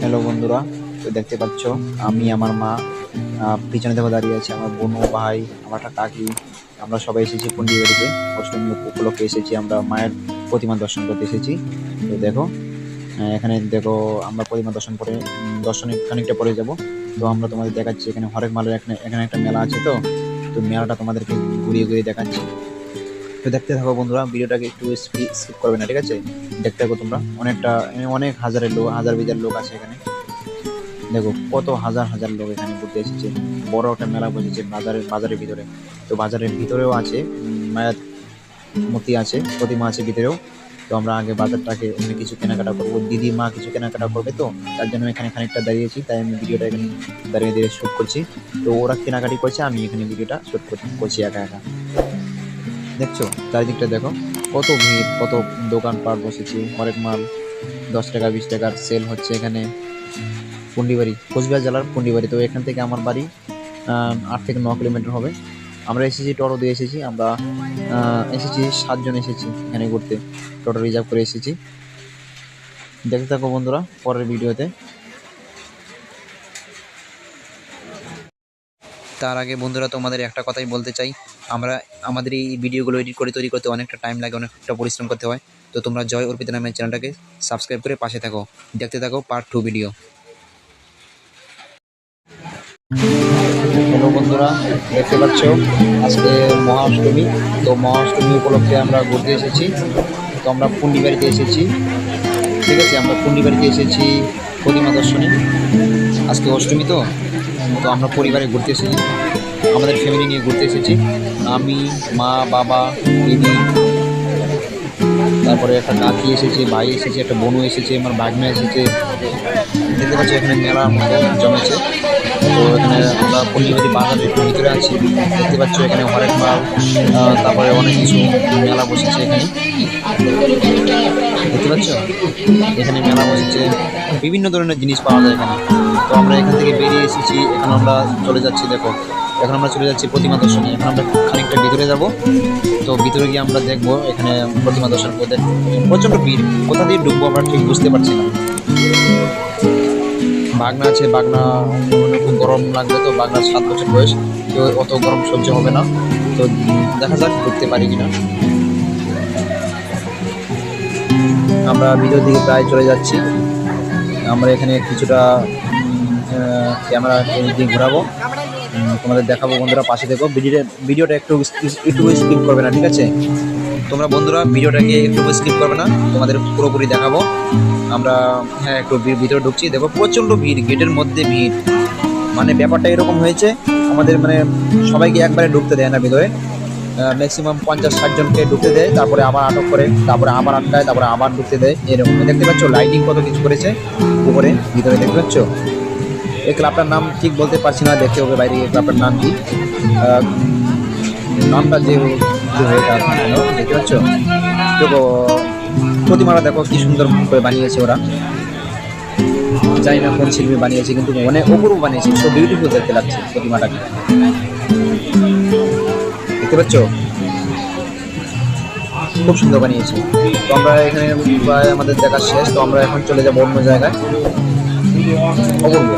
Hello বন্ধুরা। তো দেখতে পাচ্ছ, আমি, আমার মা পিছনে দেখো দাঁড়িয়ে আছে, আমার বোনু ভাই, আমার একটা কাকি। আমরা সবাই এসেছি পন্ডিবাড়িতে অষ্টমী উপলক্ষে এসেছি, আমরা মায়ের প্রতিমা দর্শন করতে এসেছি। তো দেখো এখানে দেখো, আমরা প্রতিমা দর্শন করে দর্শনে খানিকটা পরে যাব। তো আমরা তোমাদের দেখাচ্ছি, এখানে হরেক মালের এখানে এখানে একটা মেলা আছে তো? তো মেলাটা তোমাদেরকে ঘুরিয়ে ঘুরিয়ে দেখাচ্ছি। তো দেখতে থাকো বন্ধুরা, ভিডিওটাকে একটু স্কিপ করবে না, ঠিক আছে? দেখতে থাকো তোমরা। অনেকটা অনেক হাজারের লোক, হাজার বিজার লোক আছে এখানে। দেখো, কত হাজার হাজার লোক এখানে ঘুরতে এসেছে। বড় একটা মেলা বসেছে বাজারের বাজারের ভিতরে। তো বাজারের ভিতরেও আছে মায়ের মূর্তি আছে, প্রতিমা আছে ভিতরেও। তো আমরা আগে বাজারটাকে এখানে কিছু কেনাকাটা করব। দিদি মা কিছু কেনাকাটা করবে তো, তার জন্য এখানে খানিকটা দাঁড়িয়েছি, তাই আমি ভিডিওটা এখানে দাঁড়িয়ে দাঁড়িয়ে শ্যুট করছি। তো ওরা কেনাকাটি করছে, আমি এখানে ভিডিওটা শ্যুট করছি একা একা। দেখছ? চারিদিকটা দেখো। কত ভিড়, কত দোকানপাট বসেছে। হরেক মাল, দশ টাকা, বিশ টাকার সেল হচ্ছে এখানে। পুন্ডিবাড়ি, কোচবিহার জেলার পুন্ডিবাড়ি। তো এখান থেকে আমার বাড়ি আট থেকে ন কিলোমিটার হবে। আমরা এসেছি, টোটো দিয়ে এসেছি। আমরা এসেছি, সাতজন এসেছি এখানে ঘুরতে। টোটো রিজার্ভ করে এসেছি। দেখতে থাকো বন্ধুরা, পরের ভিডিওতে। তার আগে বন্ধুরা তোমাদের একটা কথাই বলতে চাই। আমরা আমাদের এই ভিডিওগুলো এডিট করে তৈরি করতে অনেকটা টাইম লাগে, অনেকটা পরিশ্রম করতে হয়। তো তোমরা জয় অর্পিতা নামের চ্যানেলটাকে সাবস্ক্রাইব করে পাশে থাকো। দেখতে থাকো পার্ট টু ভিডিও হ্যালো বন্ধুরা, দেখতে পাচ্ছ, আজকে মহাষ্টমী। তো মহাষ্টমী উপলক্ষে আমরা ঘুরতে এসেছি। তো আমরা পুন্ডিবাড়িতে এসেছি। ঠিক আছে, আমরা পুন্ডিবাড়িতে এসেছি প্রতিমা দর্শনে। আজকে অষ্টমী তো? তো আমরা পরিবারে ঘুরতে এসেছি। আমাদের ফ্যামিলি নিয়ে ঘুরতে এসেছি। আমি, মা, বাবা, দিদি, তারপরে একটা কাকি এসেছে, ভাই এসেছে, একটা বোনও এসেছে, আমার বাগনা এসেছে। দেখতে পাচ্ছি এখানে মেলা জমেছে। এখানে আমরা ভিতরে আছি দেখতে পাচ্ছ এখানে হরেক মাল তারপরে অনেক কিছু মেলা বসেছে এখানে। দেখতে পাচ্ছ? এখানে মেলা বসেছে। বিভিন্ন ধরনের জিনিস পাওয়া যায় এখানে। তো আমরা এখান থেকে বেরিয়ে এসেছি। এখন আমরা চলে যাচ্ছি, দেখো। এখন আমরা চলে যাচ্ছি প্রতিমা দর্শনে। এখন আমরা খানিকটা ভিতরে যাব। তো ভিতরে গিয়ে আমরা দেখব এখানে প্রতিমা দর্শন করতে। প্রচণ্ড ভিড়। কোথা দিয়ে ঢুকবো আমরা ঠিক বুঝতে পারছি না। বাগনা আছে, বাগনা খুব গরম লাগবে তো, বাগনার সাত বছর বয়স, তো অত গরম সহ্য হবে না। তো দেখা যাক ঢুকতে পারি কিনা। আমরা ভিডিওর দিকে প্রায় চলে যাচ্ছি। আমরা এখানে কিছুটা ক্যামেরা দিয়ে ঘোরাবো। তোমাদের দেখাবো বন্ধুরা, পাশে দেখো। ভিডিওটা ভিডিওটা একটু একটু স্কিপ করবে না, ঠিক আছে? তোমরা বন্ধুরা, ভিডিওটাকে একটু স্কিপ করবে না, তোমাদের পুরোপুরি দেখাবো। আমরা হ্যাঁ একটু ভিতরে ঢুকছি। দেখো, প্রচণ্ড ভিড়, গেটের মধ্যে ভিড়। মানে ব্যাপারটা এরকম হয়েছে, আমাদের মানে সবাইকে একবারে ঢুকতে দেয় না ভিতরে। ম্যাক্সিমাম পঞ্চাশ, ষাট জনকে ঢুকতে দেয়, তারপরে আবার আটক করে, তারপরে আবার আটকায়, তারপরে আবার ঢুকতে দেয়। এরকম। দেখতে পাচ্ছ লাইটিং কত কিছু করেছে উপরে, ভিতরে দেখতে পাচ্ছ? এই ক্লাবটার নাম ঠিক বলতে পারছি না, দেখতে হবে বাইরে এই ক্লাবটার নাম কি। নামটা যে দেখতে পাচ্ছ? দেখো প্রতিমাটা দেখো কি সুন্দর করে বানিয়েছে ওরা। জানি না কোন শিল্পী বানিয়েছে, কিন্তু অনেক অপূর্ব বানিয়েছে সো বিউটিফুল দেখতে লাগছে প্রতিমাটাকে। দেখতে পাচ্ছ? খুব সুন্দর বানিয়েছে। তো আমরা এখানে প্রায় আমাদের দেখা শেষ, তো আমরা এখন চলে যাব অন্য জায়গায়। অপূর্ব।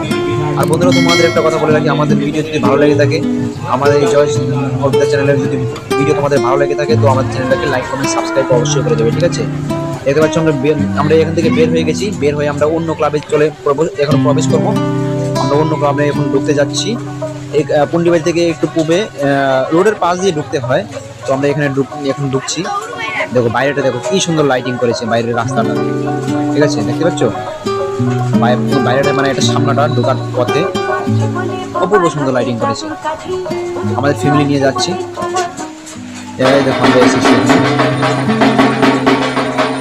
আর বন্ধুরা, তোমাদের একটা কথা বলে রাখি, আমাদের ভিডিও যদি ভালো লেগে থাকে, আমাদের এই জয় কবিতা চ্যানেলের যদি ভিডিও তোমাদের ভালো লেগে থাকে, তো আমাদের চ্যানেলটাকে লাইক কমেন্ট সাবস্ক্রাইব অবশ্যই করে দেবে, ঠিক আছে? দেখতে পাচ্ছ আমরা আমরা এখান থেকে বের হয়ে গেছি। বের হয়ে আমরা অন্য ক্লাবে চলে এখন প্রবেশ করব। আমরা অন্য ক্লাবে এখন ঢুকতে যাচ্ছি। এই পুন্ডিবাড়ি থেকে একটু পূবে রোডের পাশ দিয়ে ঢুকতে হয়। তো আমরা এখানে এখন ঢুকছি। দেখো, বাইরেটা দেখো, কি সুন্দর লাইটিং করেছে বাইরের রাস্তাটা। ঠিক আছে, দেখতে পাচ্ছ? বাইরে- বাইরেটা মানে এটা সামনাটা ঢোকার পথে। অপূর্ব সুন্দর লাইটিং করেছে। আমাদের ফ্যামিলি নিয়ে যাচ্ছি। দেখো, আমরা এসেছি।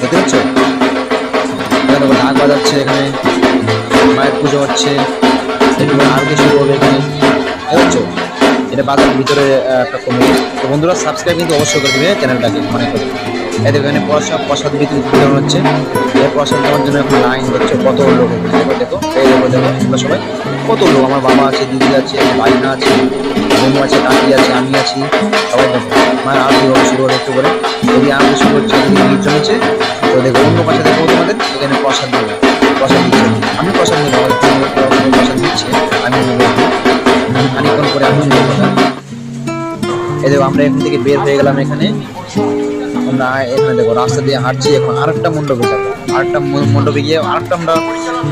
দেখতে পাচ্ছ? ঢাক বাজাচ্ছে এখানে। মায়ের পুজো হচ্ছে। একটু কিছু করবে এখানে। দেখতে পাচ্ছ? এটা বাজারের ভিতরে একটা কমিটি তো বন্ধুরা সাবস্ক্রাইব কিন্তু অবশ্যই করে দেবে চ্যানেলটাকে, মনে করে। দেখো, এখানে প্রসাদ প্রসাদ বিতরণ হচ্ছে। এই প্রসাদ দেওয়ার জন্য এখন লাইন হচ্ছে কত লোক দেখো, এই দেখো দেখো, তোমরা সবাই কত লোক? আমার বাবা আছে, দিদি আছে, আমার ভাইনা আছে বন্ধু আছে, কাকি আছে, আমি আছি, সবাই দেখো। মায়ের আরতি হবে, শুরু হবে একটু করে। যদি আরতি শুরু হচ্ছে জমেছে, তো দেখো, অন্য পাশে দেখো তোমাদের, এখানে প্রসাদ দেবে। প্রসাদ দিচ্ছে। আমি প্রসাদ নেব দেখো, আমরা এখান থেকে বের হয়ে গেলাম এখানে। আমরা এখানে দেখো, রাস্তা দিয়ে হাঁটছি এখন। আরেকটা মণ্ডপে যাব। আরেকটা মণ্ডপে গিয়ে আরেকটা আমরা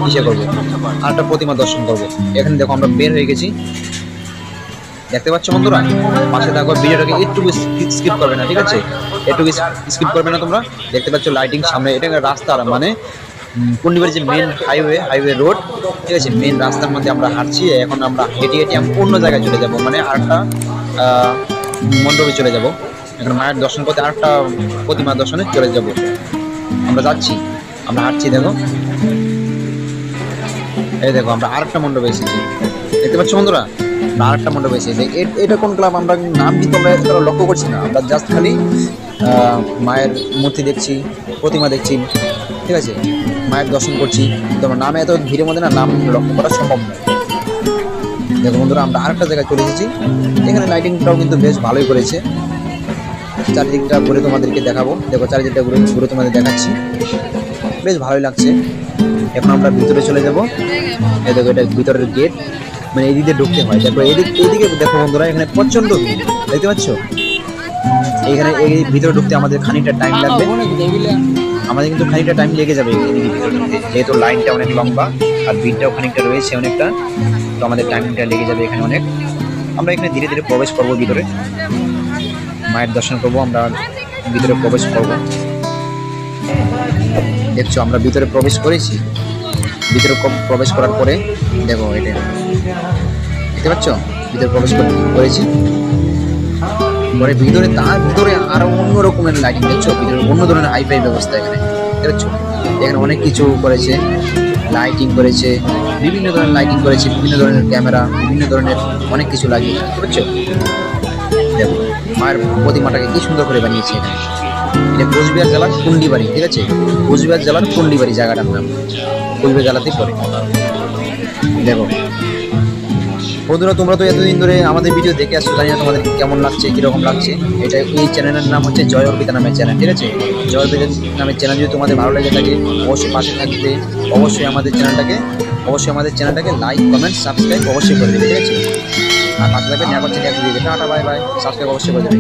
ইসে করব। আরেকটা প্রতিমা দর্শন করব। এখানে দেখো, আমরা বের হয়ে গেছি। দেখতে পাচ্ছ বন্ধুরা? পাশে দেখো, ভিডিওটাকে একটু স্কিপ করবে না, ঠিক আছে? একটু স্কিপ করবে না তোমরা? দেখতে পাচ্ছ লাইটিং সামনে, এটা রাস্তা মানে পূর্ণিমার যে মেন হাইওয়ে হাইওয়ে রোড ঠিক আছে? মেন রাস্তার মধ্যে আমরা হাঁটছি। এখন আমরা হেঁটে হেঁটে অন্য জায়গায় চলে যাব। মানে আরেকটা মণ্ডপে চলে যাব। এখন মায়ের দর্শন করতে আরেকটা প্রতিমা দর্শনে চলে যাব। আমরা যাচ্ছি। আমরা হাঁটছি, দেখো। এই দেখো, আমরা আরেকটা মণ্ডপে এসেছি। দেখতে পাচ্ছ বন্ধুরা? আরেকটা মণ্ডপে এসেছি। এটা কোন ক্লাব? আমরা নাম কিন্তু আমরা এতটা লক্ষ্য করছি না। আমরা জাস্ট খালি মায়ের মূর্তি দেখছি, প্রতিমা দেখছি। ঠিক আছে? মায়ের দর্শন করছি। কিন্তু আমার নামে এত ভিড়ের মধ্যে না নাম লক্ষ্য করা সম্ভব নয়। দেখো বন্ধুরা, আমরা আরেকটা জায়গায় চলে এসেছি। এখানে লাইটিংটাও কিন্তু বেশ ভালোই করেছে। চারিদিকটা ঘুরে তোমাদেরকে দেখাবো। দেখো, চারিদিকটা ঘুরে ঘুরে তোমাদের দেখাচ্ছি। বেশ ভালোই লাগছে। এখন আমরা ভিতরে চলে যাব। দেখো, এটা ভিতরের গেট মানে এদিক ঢুকতে হয়। দেখো এদিক এদিকে দেখো বন্ধুরা, এখানে প্রচণ্ড ভিড়। দেখতে পাচ্ছ? এখানে এই ভিতরে ঢুকতে আমাদের খানিকটা টাইম লাগবে। আমাদের কিন্তু খানিকটা টাইম লেগে যাবে যেহেতু লাইনটা অনেক লম্বা আর ভিড়টাও খানিকটা রয়েছে অনেকটা, তো আমাদের টাইমটা লেগে যাবে এখানে অনেক। আমরা এখানে ধীরে ধীরে প্রবেশ করব ভিতরে। মায়ের দর্শন করব, আমরা ভিতরে প্রবেশ করব। দেখছ, আমরা ভিতরে প্রবেশ করেছি। ভিতরে প্রবেশ করার পরে, দেখো এটা। দেখতে পাচ্ছ? ভিতরে প্রবেশ করে- করেছি। পরে ভিতরে তার ভিতরে আরও অন্য রকমের লাইটিং দেখছ? ভিতরে অন্য ধরনের হাইফাই ব্যবস্থা এখানে দেখতে পাচ্ছ এখানে অনেক কিছু করেছে লাইটিং করেছে, বিভিন্ন ধরনের লাইটিং করেছে, বিভিন্ন ধরনের ক্যামেরা বিভিন্ন ধরনের অনেক কিছু লাগিয়ে পাচ্ছ দেখো, মায়ের প্রতিমাটাকে কি সুন্দর করে বানিয়েছে এখানে। এটা কোচবিহার জেলার কুন্ডিবাড়ি, ঠিক আছে? কোচবিহার জেলার কুন্ডিবাড়ি জায়গাটার নাম, কোচবিহার জেলাতেই পড়ে। দেখো বন্ধুরা, তোমরা তো এতদিন ধরে আমাদের ভিডিও দেখে আসছো, জানি না তোমাদের কেমন লাগছে, কীরকম লাগছে। এটা এই চ্যানেলের নাম হচ্ছে জয় অর্পিতা নামের চ্যানেল ঠিক আছে? জয় অর্পিতা নামের চ্যানেল যদি তোমাদের ভালো লেগে থাকে, অবশ্যই পাশে থাকবে। অবশ্যই আমাদের চ্যানেলটাকে অবশ্যই আমাদের চ্যানেলটাকে লাইক কমেন্ট সাবস্ক্রাইব অবশ্যই করে দেবে, ঠিক আছে? আর পাশে থাকবে দেখা হচ্ছে বাই বাই সাবস্ক্রাইব অবশ্যই করে দেবে।